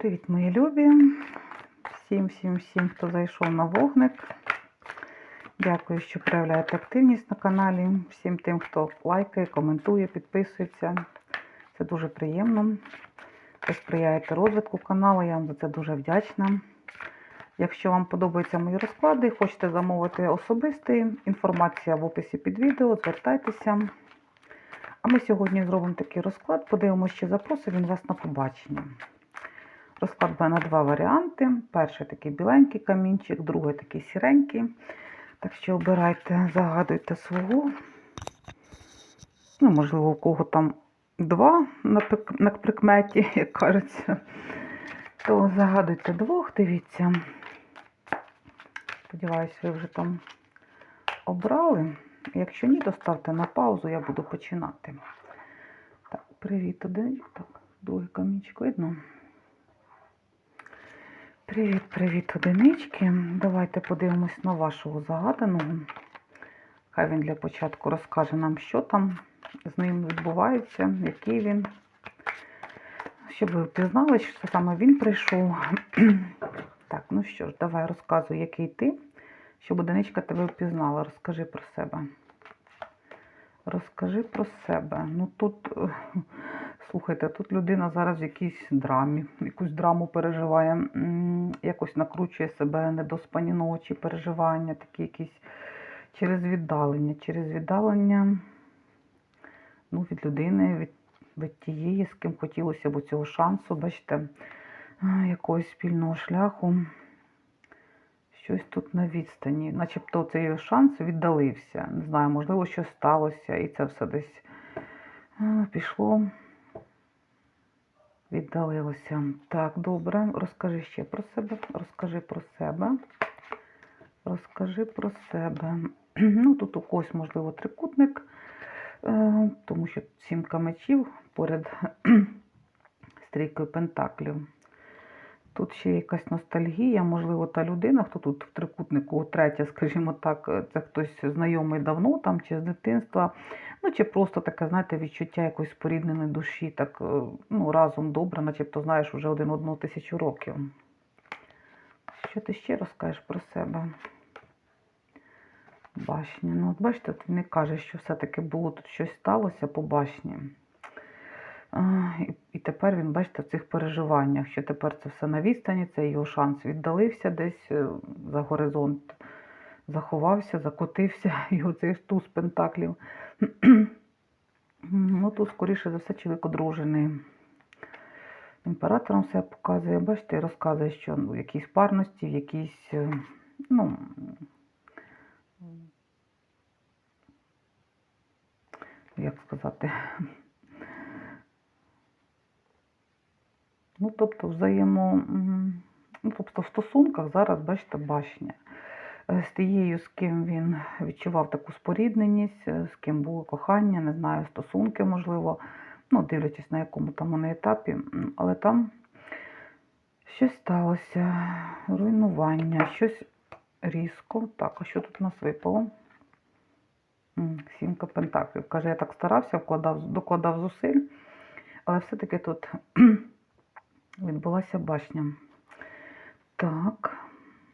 Привіт, мої любі. Всім, всім, всім, хто зайшов на вогник. Дякую, що проявляєте активність на каналі. Всім тим, хто лайкає, коментує, підписується. Це дуже приємно. Ви сприяєте розвитку каналу, я вам за це дуже вдячна. Якщо вам подобаються мої розклади, хочете замовити особистий, інформація в описі під відео, звертайтеся. А ми сьогодні зробимо такий розклад, подивимося, чи запросив він вас на побачення. Розклад буде на два варіанти. Перший такий біленький камінчик, другий такий сіренький. Так що обирайте, загадуйте свого. Ну, можливо, у кого там два на, прикметі, як кажеться, то загадуйте двох, дивіться. Сподіваюсь, ви вже там обрали. Якщо ні, то ставте на паузу, я буду починати. Так, привіт, один. Так, другий камінчик видно. Привіт, привіт, одинички. Давайте подивимось на вашого загаданого. Хай він для початку розкаже нам, що там з ним відбувається, який він. Щоб ви впізнали, що саме він прийшов. Так, ну що ж, давай розказуй, який ти, щоб одиничка тебе впізнала. Розкажи про себе. Розкажи про себе. Ну тут, слухайте, тут людина зараз в якійсь драмі, якусь драму переживає, якось накручує себе недоспані ночі, переживання, такі якісь через віддалення. Через віддалення ну, від людини, від, від тієї, з ким хотілося б цього шансу, бачите, якогось спільного шляху. Щось тут на відстані, начебто цей шанс віддалився. Не знаю, можливо, щось сталося, і це все десь е, пішло, віддалилося. Так, добре, розкажи ще про себе. Розкажи про себе. Розкажи про себе. Ну, тут у когось, можливо, трикутник, е, тому що сімка мечів поряд стрійкою пентаклів. Тут ще якась ностальгія, можливо, та людина, хто тут в трикутнику, третя, скажімо так, е, це хтось знайомий давно там, чи з дитинства, ну чи просто таке, знаєте, відчуття якоїсь порідненої душі, так е, ну, разом добре, начебто знаєш уже один одну тисячу років. Що ти ще розкажеш про себе? Башня. Ну, от бачите, він не каже, що все-таки було тут щось сталося по башні. І, і тепер він, бачите, в цих переживаннях, що тепер це все на відстані, це його шанс віддалився десь е, за горизонт, заховався, закотився, його цей туз пентаклів. ну, тут, скоріше за все, чоловік одружений. Імператором себе показує, бачите, і розказує, що ну, в якійсь парності, в якійсь, е, ну, як сказати, Ну, тобто, взаємо, ну, тобто в стосунках зараз, бачите, башня. Е, З тією, з ким він відчував таку спорідненість, е, з ким було кохання, не знаю, стосунки, можливо, ну, дивлячись на якому там вони етапі, але там щось сталося, руйнування, щось різко. Так, а що тут у нас випало? Сімка пентаклів. Каже, я так старався, вкладав, докладав зусиль, але все-таки тут відбулася башня. Так,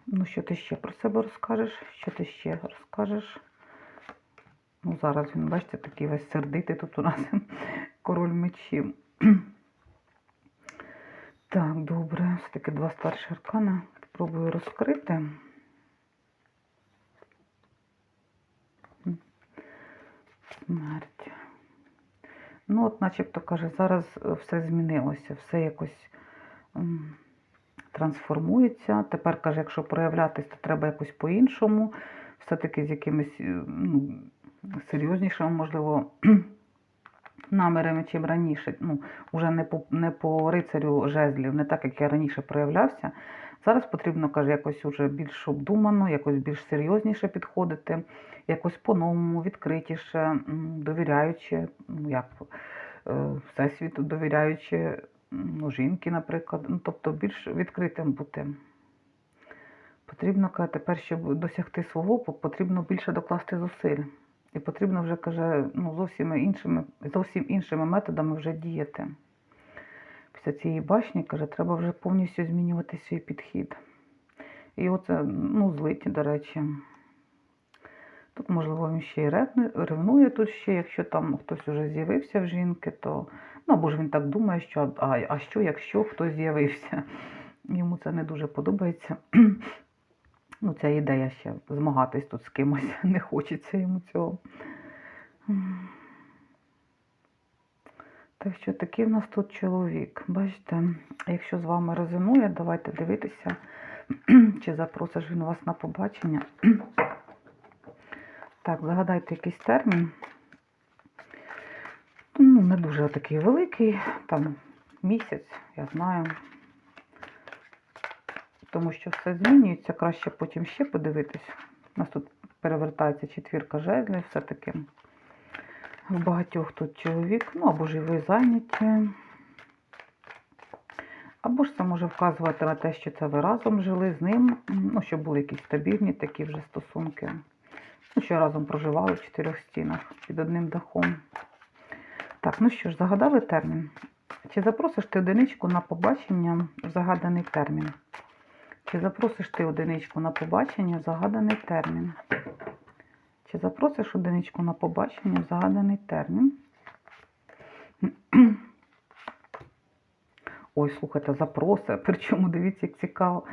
ну що ти ще про себе розкажеш? Що ти ще розкажеш? Ну, зараз він, бачите, такий весь сердитий тут у нас король мечів. Так, добре, все-таки два старші аркана. Спробую розкрити. Смерть. Ну, от, начебто, каже, зараз все змінилося, все якось трансформується. Тепер, каже, якщо проявлятись, то треба якось по-іншому. Все-таки з якимись е, ну, серйознішими, можливо, намірами, чим раніше. Ну, уже не по, не по рицарю жезлів, не так, як я раніше проявлявся. Зараз потрібно, каже, якось уже більш обдумано, якось більш серйозніше підходити, якось по-новому, відкритіше, довіряючи, ну, як е, всесвіту, довіряючи ну, жінки, наприклад. Ну, тобто більш відкритим бути. Потрібно, каже, тепер, щоб досягти свого, по- потрібно більше докласти зусиль. І потрібно вже, каже, ну, зовсім іншими, зовсім іншими методами вже діяти. після цієї башні, каже, треба вже повністю змінювати свій підхід. І оце, ну, злиті, до речі. Тут, можливо, він ще й ревнує, тут ще, якщо там хтось уже з'явився в жінки, то ну або ж він так думає, що а, а що, якщо хтось з'явився. Йому це не дуже подобається. Ну, ця ідея ще змагатись тут з кимось. Не хочеться йому цього. Так що такий в нас тут чоловік. Бачите, якщо з вами резонує, давайте дивитися, чи запросиш він вас на побачення. Так, загадайте якийсь термін. Ну, не дуже такий великий, там місяць, я знаю. Тому що все змінюється, краще потім ще подивитись. У нас тут перевертається четвірка жезлів, все-таки в багатьох тут чоловік, ну або ж і ви зайняті. Або ж це може вказувати на те, що це ви разом жили з ним, ну, щоб були якісь стабільні такі вже стосунки. Що разом проживали в чотирьох стінах під одним дахом. Так, ну що ж, загадали термін? Чи запросиш ти одиничку на побачення в загаданий термін? Чи запросиш ти одиничку на побачення в загаданий термін? Чи запросиш одиничку на побачення в загаданий термін? Ой, слухайте, запроси. Причому дивіться, як цікаво.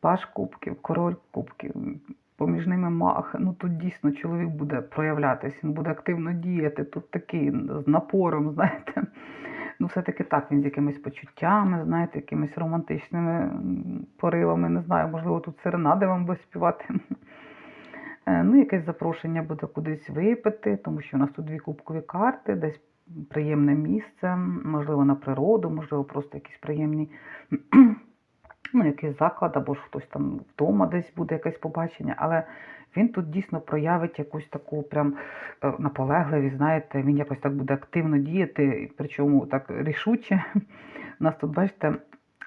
Паш кубків, король кубків, поміж ними мах. Ну тут дійсно чоловік буде проявлятися, він буде активно діяти. Тут такий з напором, знаєте. Ну, все-таки так, він з якимись почуттями, знаєте, якимись романтичними поривами. Не знаю, можливо, тут серенади вам буде співати. Е, Ну, якесь запрошення буде кудись випити, тому що у нас тут дві кубкові карти, десь приємне місце, можливо, на природу, можливо, просто якісь приємні, ну, якийсь заклад, або ж хтось там вдома десь буде якесь побачення. Але він тут дійсно проявить якусь таку прям е, наполегливість, знаєте, він якось так буде активно діяти, причому так рішуче. У нас тут, бачите,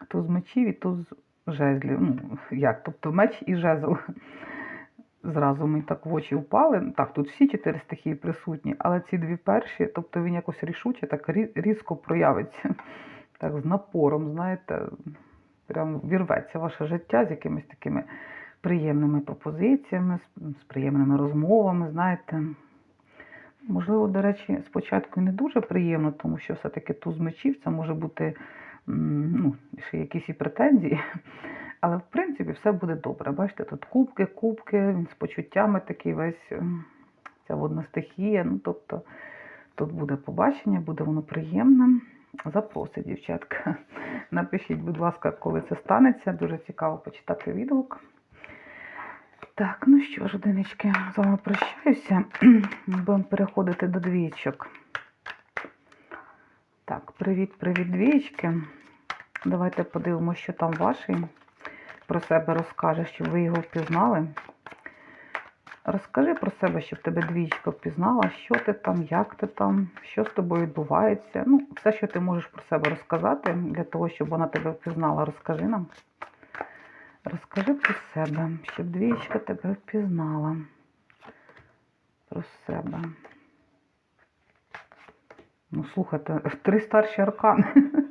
туз мечів і туз жезлів. Ну, як? Тобто меч і жезл. Зразу мені так в очі впали. Так, тут всі чотири стихії присутні, але ці дві перші, тобто він якось рішуче, так різко проявиться. Так, з напором, знаєте, прям вірветься ваше життя з якимись такими приємними пропозиціями, з, приємними розмовами, знаєте. Можливо, до речі, спочатку не дуже приємно, тому що все-таки туз мечів це може бути ну, ще якісь і претензії. Але в принципі все буде добре. Бачите, тут кубки, кубки, він з почуттями такий весь ця водна стихія. Ну, тобто тут буде побачення, буде воно приємним. Запросить, дівчатка. Напишіть, будь ласка, коли це станеться. Дуже цікаво почитати відгук. Так, ну що ж, одинички, з вами прощаюся. Будемо переходити до двічок. Так, привіт, привіт, двічки. Давайте подивимося, що там ваший про себе розкаже, щоб ви його впізнали. Розкажи про себе, щоб тебе двічка впізнала, що ти там, як ти там, що з тобою відбувається. Ну, все, що ти можеш про себе розказати, для того, щоб вона тебе впізнала, розкажи нам. Розкажи про себе, щоб двічка тебе впізнала. Про себе. Ну, слухайте, три старші аркани.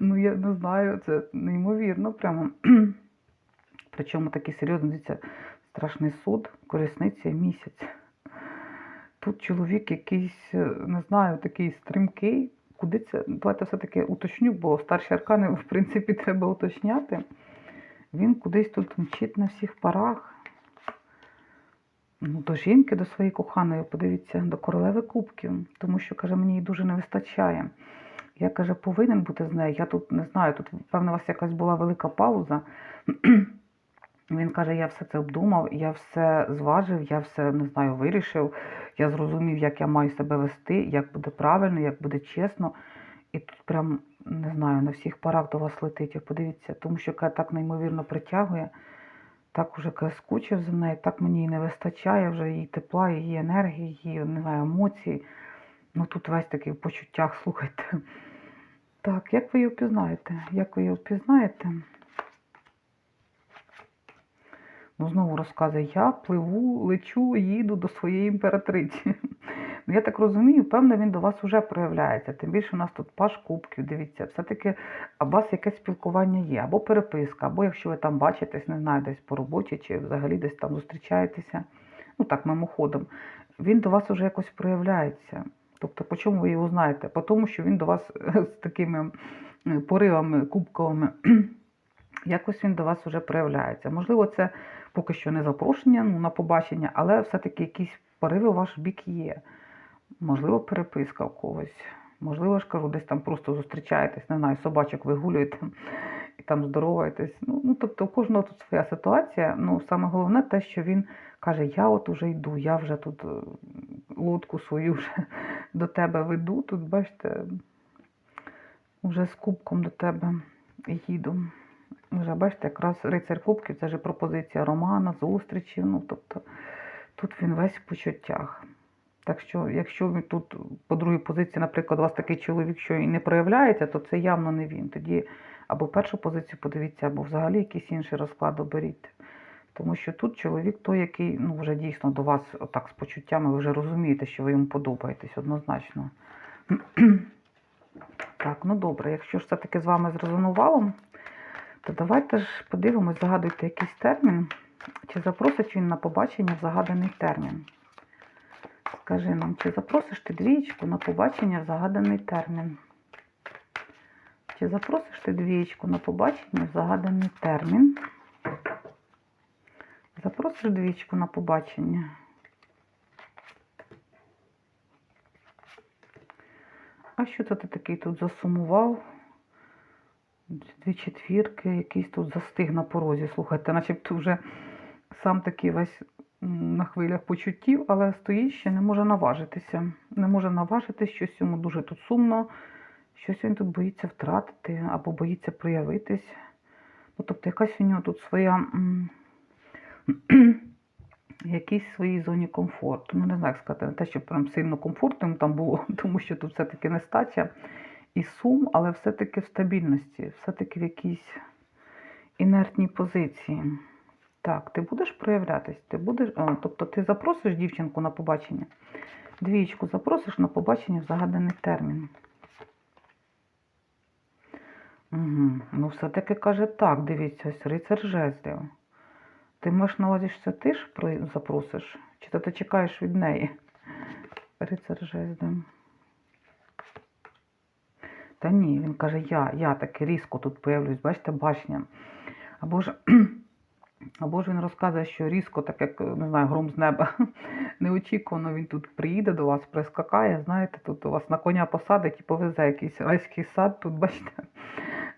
Ну, я не знаю, це неймовірно прямо. Причому такий серйозний, дивіться, страшний суд, колісниця місяць. Тут чоловік якийсь, е, не знаю, такий стрімкий. Куди це? Давайте все-таки уточню, бо старші аркани, в принципі, треба уточняти. Він кудись тут мчить на всіх парах. Ну, до жінки, до своєї коханої, подивіться, до королеви кубків, тому що, каже, мені її дуже не вистачає. Я каже, повинен бути з нею. Я тут не знаю, тут, певно, у вас якась була велика пауза. Він каже, я все це обдумав, я все зважив, я все не знаю, вирішив. Я зрозумів, як я маю себе вести, як буде правильно, як буде чесно. І тут прям не знаю, на всіх парах до вас летить. Подивіться, тому що каже, так неймовірно притягує, так уже скучив за нею, так мені її не вистачає вже її тепла, її енергії, її не знаю, емоцій. Ну тут весь такий в почуттях, слухайте. Так, як ви її впізнаєте? Як ви її впізнаєте? Ну, знову розказує, я пливу, лечу, їду до своєї імператриці. Ну, я так розумію, певно, він до вас вже проявляється. Тим більше у нас тут паш кубків, дивіться, все-таки у вас якесь спілкування є, або переписка, або якщо ви там бачитесь, не знаю, десь по роботі, чи взагалі десь там зустрічаєтеся, ну так, мимоходом, він до вас вже якось проявляється. Тобто, по чому ви його знаєте? По тому, що він до вас з такими е, поривами кубковими, якось він до вас вже проявляється. Можливо, це поки що не запрошення ну, на побачення, але все-таки якісь пориви у ваш бік є. Можливо, переписка у когось. Можливо, ж кажу, десь там просто зустрічаєтесь, не знаю, собачок вигулюєте і там здороваєтесь. Ну, ну, тобто у кожного тут своя ситуація. Ну, саме головне те, що він каже, я от уже йду, я вже тут е, лодку свою вже до тебе веду. Тут, бачите, вже з кубком до тебе їду. Вже бачите, якраз рицар кубків це ж пропозиція романа, зустрічі. Ну, тобто тут він весь в почуттях. Так що, якщо тут по другій позиції, наприклад, у вас такий чоловік, що і не проявляється, то це явно не він. Тоді або першу позицію подивіться, або взагалі якийсь інший розклад оберіть. Тому що тут чоловік той, який ну, вже дійсно до вас отак з почуттями, ви вже розумієте, що ви йому подобаєтесь однозначно. Так, ну добре, якщо ж все-таки з вами зрезонувало, то давайте ж подивимось, загадуйте якийсь термін, чи запросить він на побачення в загаданий термін. Скажи нам, чи запросиш ти двієчку на побачення в загаданий термін? Чи запросиш ти двієчку на побачення в загаданий термін? Запросиш двічку на побачення. А що це ти такий тут засумував? Дві четвірки, якийсь тут застиг на порозі. Слухайте, начебто вже сам такий весь на хвилях почуттів, але стоїть ще не може наважитися. Не може наважитись, щось йому дуже тут сумно, щось він тут боїться втратити або боїться проявитись. Ну, тобто якась у нього тут своя. м, якійсь своїй зоні комфорту. Ну, не знаю, як сказати, не те, що прям сильно комфортно йому там було, тому що тут все-таки нестача і сум, але все-таки в стабільності, все-таки в якійсь інертній позиції. Так, ти будеш проявлятись? Ти будеш, а, тобто ти запросиш дівчинку на побачення? Двічку запросиш на побачення в загаданий термін. Угу. Ну, все-таки каже так, дивіться, ось рицар жезлів. Ти маєш на увазі, що це ти ж запросиш? Чи ти чекаєш від неї? Рицар жезлів. Та ні, він каже, я, я таки різко тут появлюсь, бачите, башня. Або ж, або ж він розказує, що різко, так як, не знаю, гром з неба, неочікувано він тут приїде до вас, прискакає, знаєте, тут у вас на коня посадить і повезе якийсь райський сад, тут, бачите,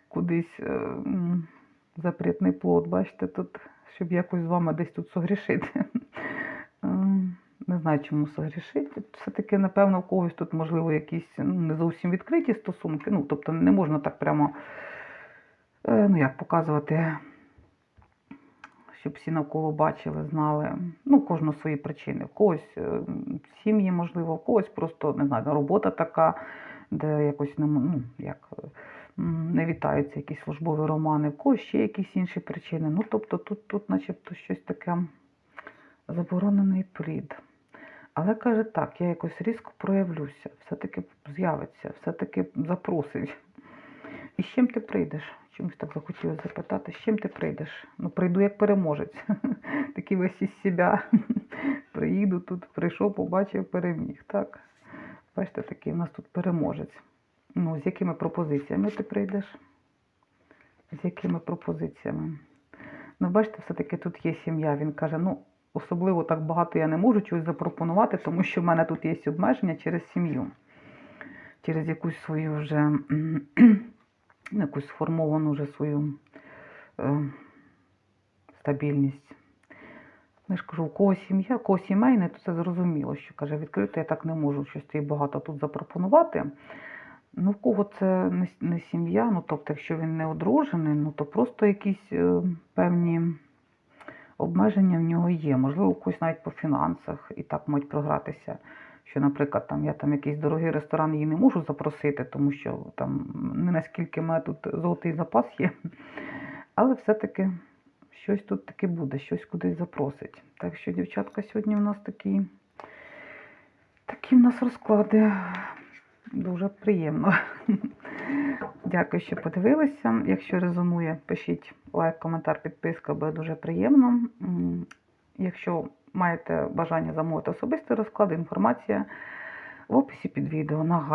кудись е, запретний плод, бачите, тут, щоб якось з вами десь тут согрішити. Знаю, чому согрішити. Все-таки, напевно, у когось тут, можливо, якісь ну, не зовсім відкриті стосунки. Ну, тобто не можна так прямо, е, ну як показувати, щоб всі навколо бачили, знали. Ну, у кожного свої причини. У когось е, сім'ї, можливо, у когось просто, не знаю, робота така, де якось не, ну, як, е, не вітаються якісь службові романи, в когось ще якісь інші причини. Ну, тобто тут, тут начебто щось таке заборонений плід. Але каже так, я якось різко проявлюся, все-таки з'явиться, все-таки запросить. І з чим ти прийдеш? Чомусь так захотілося запитати, з чим ти прийдеш? Ну, прийду як переможець. Такий весь із себе. Приїду тут, прийшов, побачив, переміг. Так. Бачите, такий у нас тут переможець. Ну, з якими пропозиціями ти прийдеш? З якими пропозиціями? Ну, бачите, все-таки тут є сім'я. Він каже, ну, особливо так багато я не можу чогось запропонувати, тому що в мене тут є обмеження через сім'ю, через якусь свою вже ну, якусь сформовану вже свою е, стабільність. Я ж кажу, у кого сім'я, у кого сімейне, то це зрозуміло, що каже, відкрито я так не можу щось тобі багато тут запропонувати. Ну, в кого це не, не сім'я, ну тобто, якщо він не одружений, ну то просто якісь е, певні обмеження в нього є. Можливо, когось навіть по фінансах і так можуть програтися. Що, наприклад, там я там якийсь дорогий ресторан її не можу запросити, тому що там не наскільки в тут золотий запас є. Але все-таки щось тут таки буде, щось кудись запросить. Так що, дівчатка, сьогодні у нас такий, такі в нас розклади. Дуже приємно. Дякую, що подивилися. Якщо резонує, пишіть лайк, коментар, підписка, буде дуже приємно. Якщо маєте бажання замовити особистий розклад, інформація в описі під відео. Нагадую.